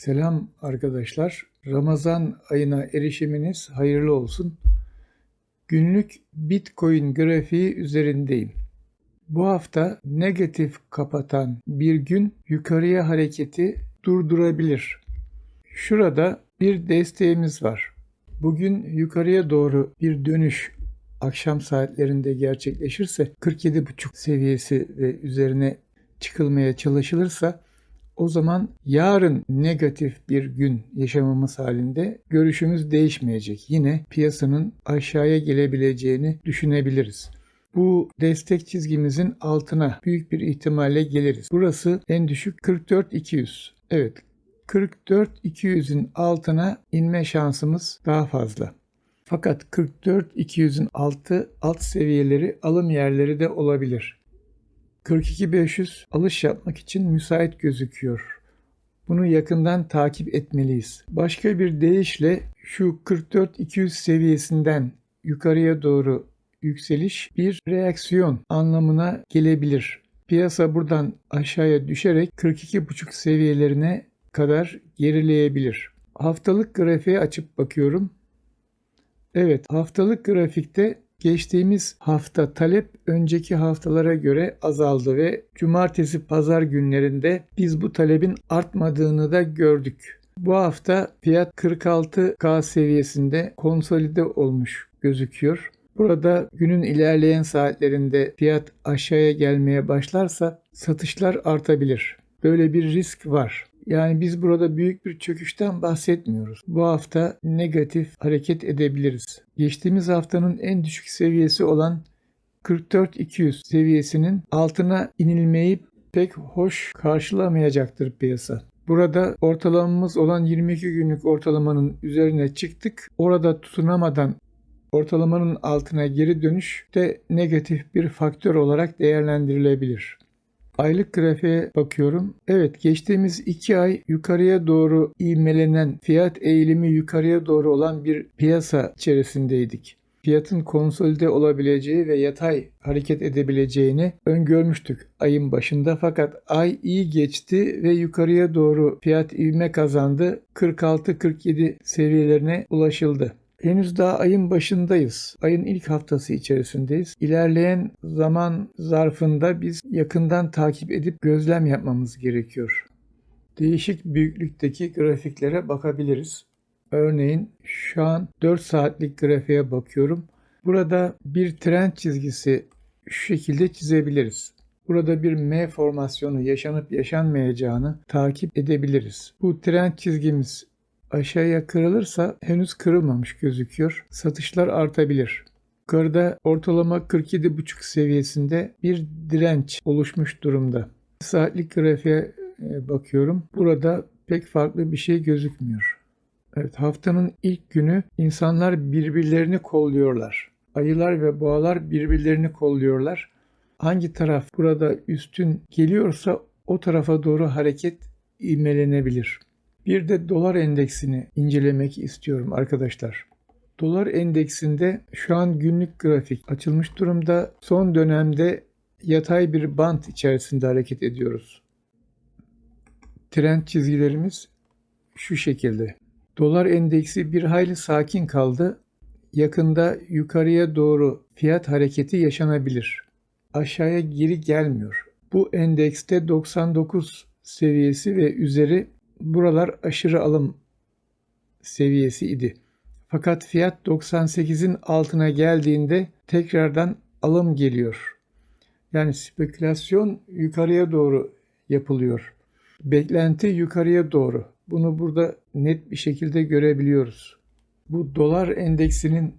Selam arkadaşlar. Ramazan ayına erişiminiz hayırlı olsun. Günlük Bitcoin grafiği üzerindeyim. Bu hafta negatif kapatan bir gün yukarıya hareketi durdurabilir. Şurada bir desteğimiz var. Bugün yukarıya doğru bir dönüş akşam saatlerinde gerçekleşirse 47,5 seviyesi ve üzerine çıkılmaya çalışılırsa o zaman yarın negatif bir gün yaşamamız halinde görüşümüz değişmeyecek. Yine piyasanın aşağıya gelebileceğini düşünebiliriz. Bu destek çizgimizin altına büyük bir ihtimalle geliriz. Burası en düşük 44-200. Evet 44-200'ün altına inme şansımız daha fazla. Fakat 44-200'ün altı alt seviyeleri alım yerleri de olabilir. 42500 alış yapmak için müsait gözüküyor. Bunu yakından takip etmeliyiz. Başka bir deyişle şu 44-200 seviyesinden yukarıya doğru yükseliş bir reaksiyon anlamına gelebilir. Piyasa buradan aşağıya düşerek 42,5 seviyelerine kadar gerileyebilir. Haftalık grafiğe açıp bakıyorum. Evet, haftalık grafikte geçtiğimiz hafta talep önceki haftalara göre azaldı ve cumartesi pazar günlerinde biz bu talebin artmadığını da gördük. Bu hafta fiyat 46K seviyesinde konsolide olmuş gözüküyor. Burada günün ilerleyen saatlerinde fiyat aşağıya gelmeye başlarsa satışlar artabilir. Böyle bir risk var. Yani biz burada büyük bir çöküşten bahsetmiyoruz. Bu hafta negatif hareket edebiliriz. Geçtiğimiz haftanın en düşük seviyesi olan 44-200 seviyesinin altına inilmeyi pek hoş karşılamayacaktır piyasa. Burada ortalamamız olan 22 günlük ortalamanın üzerine çıktık. Orada tutunamadan ortalamanın altına geri dönüş de negatif bir faktör olarak değerlendirilebilir. Aylık grafiğe bakıyorum. Evet geçtiğimiz iki ay yukarıya doğru ivmelenen fiyat eğilimi yukarıya doğru olan bir piyasa içerisindeydik. Fiyatın konsolide olabileceği ve yatay hareket edebileceğini öngörmüştük ayın başında fakat ay iyi geçti ve yukarıya doğru fiyat ivme kazandı. 46-47 seviyelerine ulaşıldı. Henüz daha ayın başındayız. Ayın ilk haftası içerisindeyiz. İlerleyen zaman zarfında biz yakından takip edip gözlem yapmamız gerekiyor. Değişik büyüklükteki grafiklere bakabiliriz. Örneğin şu an 4 saatlik grafiğe bakıyorum. Burada bir trend çizgisi şu şekilde çizebiliriz. Burada bir M formasyonu yaşanıp yaşanmayacağını takip edebiliriz. Bu trend çizgimiz aşağıya kırılırsa henüz kırılmamış gözüküyor. Satışlar artabilir. Yukarıda ortalama 47,5 seviyesinde bir direnç oluşmuş durumda. Saatlik grafiğe e, bakıyorum. Burada pek farklı bir şey gözükmüyor. Evet, haftanın ilk günü insanlar birbirlerini kolluyorlar. Ayılar ve boğalar birbirlerini kolluyorlar. Hangi taraf burada üstün geliyorsa o tarafa doğru hareket ivmelenebilir. Bir de dolar endeksini incelemek istiyorum arkadaşlar. Dolar endeksinde şu an günlük grafik açılmış durumda. Son dönemde yatay bir bant içerisinde hareket ediyoruz. Trend çizgilerimiz şu şekilde. Dolar endeksi bir hayli sakin kaldı. Yakında yukarıya doğru fiyat hareketi yaşanabilir. Aşağıya geri gelmiyor. Bu endekste 99 seviyesi ve üzeri buralar aşırı alım seviyesi idi. Fakat fiyat 98'in altına geldiğinde tekrardan alım geliyor. Yani spekülasyon yukarıya doğru yapılıyor. Beklenti yukarıya doğru. Bunu burada net bir şekilde görebiliyoruz. Bu dolar endeksinin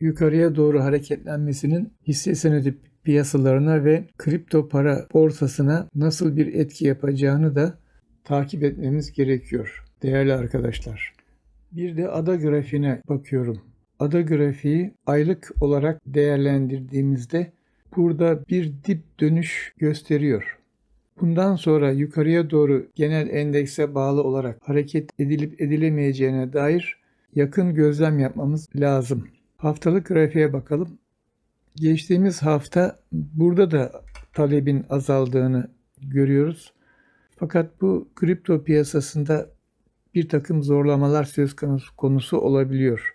yukarıya doğru hareketlenmesinin hisse senedi piyasalarına ve kripto para borsasına nasıl bir etki yapacağını da takip etmemiz gerekiyor değerli arkadaşlar. Bir de ada grafiğine bakıyorum. Ada grafiği aylık olarak değerlendirdiğimizde burada bir dip dönüş gösteriyor. Bundan sonra yukarıya doğru genel endekse bağlı olarak hareket edilip edilemeyeceğine dair yakın gözlem yapmamız lazım. Haftalık grafiğe bakalım. Geçtiğimiz hafta burada da talebin azaldığını görüyoruz. Fakat bu kripto piyasasında bir takım zorlamalar söz konusu, olabiliyor.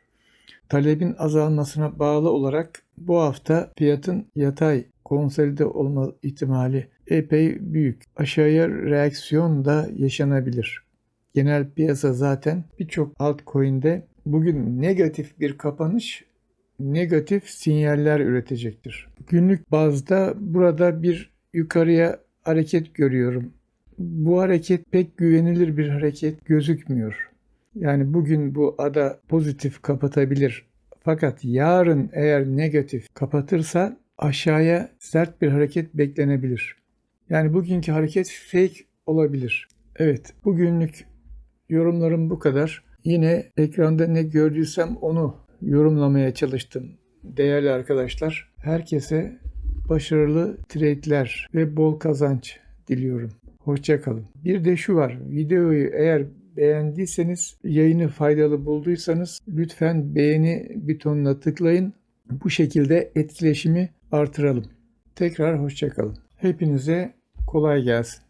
Talebin azalmasına bağlı olarak bu hafta fiyatın yatay konsolide olma ihtimali epey büyük. Aşağıya reaksiyon da yaşanabilir. Genel piyasa zaten birçok altcoin'de bugün negatif bir kapanış negatif sinyaller üretecektir. Günlük bazda burada bir yukarıya hareket görüyorum. Bu hareket pek güvenilir bir hareket gözükmüyor. Yani bugün bu ada pozitif kapatabilir. Fakat yarın eğer negatif kapatırsa aşağıya sert bir hareket beklenebilir. Yani bugünkü hareket fake olabilir. Evet, bugünlük yorumlarım bu kadar. Yine ekranda ne gördüysem onu yorumlamaya çalıştım değerli arkadaşlar. Herkese başarılı trade'ler ve bol kazanç diliyorum. Hoşçakalın. Bir de şu var. Videoyu eğer beğendiyseniz, yayını faydalı bulduysanız lütfen beğeni butonuna tıklayın. Bu şekilde etkileşimi artıralım. Tekrar hoşçakalın. Hepinize kolay gelsin.